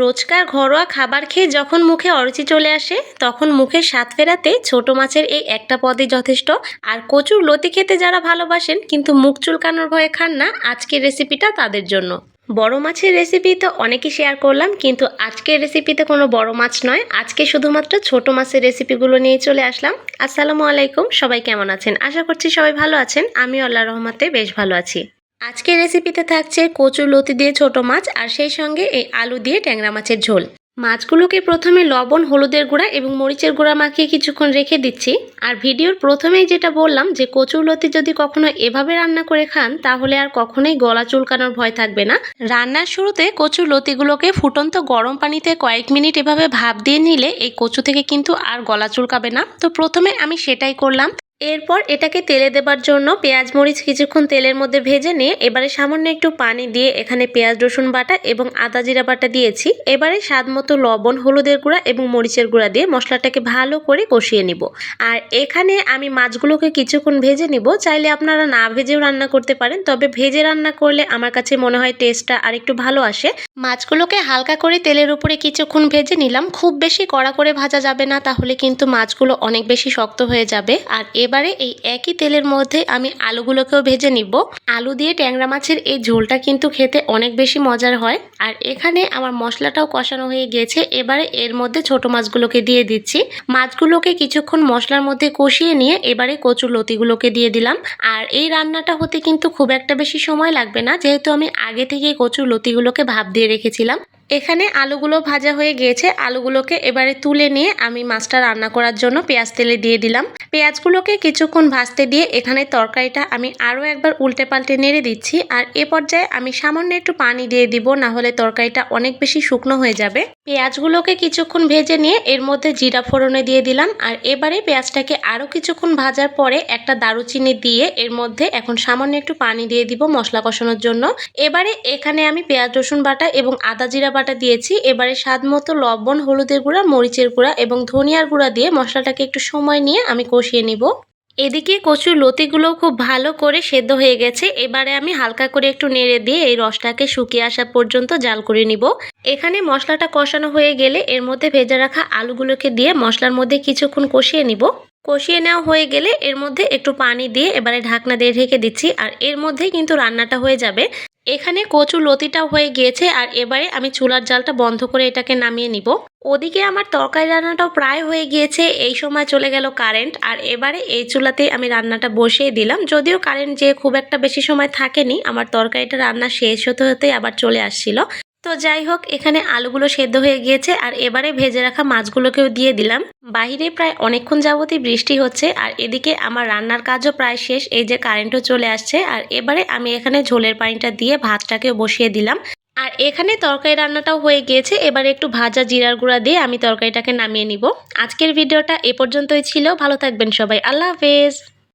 রোজকার ঘরোয়া খাবার খেয়ে যখন মুখে অরুচি চলে আসে, তখন মুখের স্বাদ ফেরাতে ছোট মাছের এই একটা পদই যথেষ্ট। আর কচুর লতি খেতে যারা ভালোবাসেন, কিন্তু মুখ চুলকানোর ভয়ে খান না, আজকের রেসিপিটা তাদের জন্য। বড় মাছের রেসিপি তো অনেকই শেয়ার করলাম, কিন্তু আজকের রেসিপিতে কোনো বড় মাছ নয়। আজকে শুধুমাত্র ছোট মাছের রেসিপিগুলো নিয়ে চলে আসলাম। আসসালামু আলাইকুম, সবাই কেমন আছেন? আশা করছি সবাই ভালো আছেন। আমি আল্লাহ রহমাতে বেশ ভালো আছি। আজকের রেসিপিতে থাকছে কচুর লতি দিয়ে ছোট মাছ আর সেই সঙ্গে এই আলু দিয়ে ট্যাংরা মাছের ঝোল। মাছগুলোকে প্রথমে লবণ, হলুদের গুঁড়া এবং মরিচের গুঁড়া মাখিয়ে কিছুক্ষণ রেখে দিচ্ছি। আর ভিডিওর প্রথমেই যেটা বললাম যে কচুর লতি যদি কখনো এভাবে রান্না করে খান, তাহলে আর কখনোই গলা চুলকানোর ভয় থাকবে না। রান্নার শুরুতে কচুর লতিগুলোকে ফুটন্ত গরম পানিতে কয়েক মিনিট এভাবে ভাপ দিয়ে নিলে এই কচু থেকে কিন্তু আর গলা চুলকাবে না। তো প্রথমে আমি সেটাই করলাম। এরপর এটাকে তেলে দেবার জন্য পেঁয়াজ মরিচ কিছুক্ষণ তেলের মধ্যে ভেজে নিয়ে এবারে সামান্য একটু পানি দিয়ে এখানে পেঁয়াজ, রসুন বাটা এবং আদা জিরা বাটা দিয়েছি। এবারে স্বাদ মতো লবণ, হলুদের গুঁড়া এবং মরিচের গুঁড়া দিয়ে মশলাটাকে ভালো করে কষিয়ে নিব। আর এখানে আমি মাছগুলোকে কিছুক্ষণ ভেজে নিব। চাইলে আপনারা না ভেজেও রান্না করতে পারেন, তবে ভেজে রান্না করলে আমার কাছে মনে হয় টেস্টটা আর একটু ভালো আসে। মাছগুলোকে হালকা করে তেলের উপরে কিছুক্ষণ ভেজে নিলাম। খুব বেশি কড়া করে ভাজা যাবে না, তাহলে কিন্তু মাছগুলো অনেক বেশি শক্ত হয়ে যাবে। আর এবারে এই একই তেলের মধ্যে আমি আলুগুলোকেও ভেজে নিব। আলু দিয়ে ট্যাংরা মাছের এই ঝোলটা কিন্তু খেতে অনেক বেশি মজার হয়। আর এখানে আমার মশলাটাও কষানো হয়ে গিয়েছে এবারে এর মধ্যে ছোট মাছগুলোকে দিয়ে দিচ্ছি। মাছগুলোকে কিছুক্ষণ মশলার মধ্যে কষিয়ে নিয়ে এবারে কচুর লতিগুলোকে দিয়ে দিলাম। আর এই রান্নাটা হতে কিন্তু খুব একটা বেশি সময় লাগবে না। যেহেতু আমি আগে থেকে কচুর লতিগুলোকে ভাপ দিয়ে রেখেছিলাম। এখানে আলুগুলো ভাজা হয়ে গিয়েছে। আলুগুলোকে এবারে তুলে নিয়ে আমি মাছটা রান্না করার জন্য পেঁয়াজ তেলে দিয়ে দিলাম। পেঁয়াজগুলোকে কিছুক্ষণ ভাজতে দিয়ে এখানে তরকারিটা আমি আরও একবার উল্টে পাল্টে নেড়ে দিচ্ছি। আর এ পর্যায়ে আমি সামান্য একটু পানি দিয়ে দিব না হলে তরকারিটা অনেক বেশি শুকনো হয়ে যাবে। পেঁয়াজগুলোকে কিছুক্ষণ ভেজে নিয়ে এর মধ্যে জিরা ফোড়নে দিয়ে দিলাম। আর এবারে পেঁয়াজটাকে আরও কিছুক্ষণ ভাজার পরে একটা দারুচিনি দিয়ে এর মধ্যে এখন সামান্য একটু পানি দিয়ে দিব মশলা কষানোর জন্য। এবারে এখানে আমি পেঁয়াজ, রসুন বাটা এবং আদা জিরা বাটা দিয়েছি। এবারে স্বাদ মতো লবণ, হলুদের গুঁড়া, মরিচের গুঁড়া এবং ধনিয়ার গুঁড়া দিয়ে মশলাটাকে একটু সময় নিয়ে আমি কষিয়ে নিব। এদিকে কচুর লতিগুলো খুব ভালো করে সেদ্ধ হয়ে গেছে। এবারে আমি হালকা করে একটু নেড়ে দিয়ে এই রসটাকে শুকিয়ে আসা পর্যন্ত জাল করে নিব। এখানে মশলাটা কষানো হয়ে গেলে এর মধ্যে ভেজে রাখা আলুগুলোকে দিয়ে মশলার মধ্যে কিছুক্ষণ কষিয়ে নিব। কষিয়ে নেওয়া হয়ে গেলে এর মধ্যে একটু পানি দিয়ে এবারে ঢাকনা দিয়ে ঢেকে দিচ্ছি আর এর মধ্যেই কিন্তু রান্নাটা হয়ে যাবে। এখানে কচু লতিটাও হয়ে গিয়েছে আর এবারে আমি চুলার জালটা বন্ধ করে এটাকে নামিয়ে নিব। ওদিকে আমার তরকারি রান্নাটাও প্রায় হয়ে গিয়েছে। এই সময় চলে গেল কারেন্ট আর এবারে এই চুলাতে আমি রান্নাটা বসিয়ে দিলাম। যদিও কারেন্ট যে খুব একটা বেশি সময় থাকেনি, আমার তরকারিটা রান্না শেষ হতে হতেই আবার চলে আসছিল। তো যাই হোক, এখানে আলুগুলো সেদ্ধ হয়ে গিয়েছে আর এবারে ভেজে রাখা মাছগুলোকেও দিয়ে দিলাম। বাহিরে প্রায় অনেকক্ষণ যাবতই বৃষ্টি হচ্ছে আর এদিকে আমার রান্নার কাজও প্রায় শেষ। এই যে কারেন্টও চলে আসছে আর এবারে আমি এখানে ঝোলের পানিটা দিয়ে ভাতটাকেও বসিয়ে দিলাম। আর এখানে তরকারি রান্নাটাও হয়ে গিয়েছে। এবার একটু ভাজা জিরার গুঁড়া দিয়ে আমি তরকারিটাকে নামিয়ে নিব। আজকের ভিডিওটা এ পর্যন্তই ছিল। ভালো থাকবেন সবাই। আল্লাহ হাফেজ।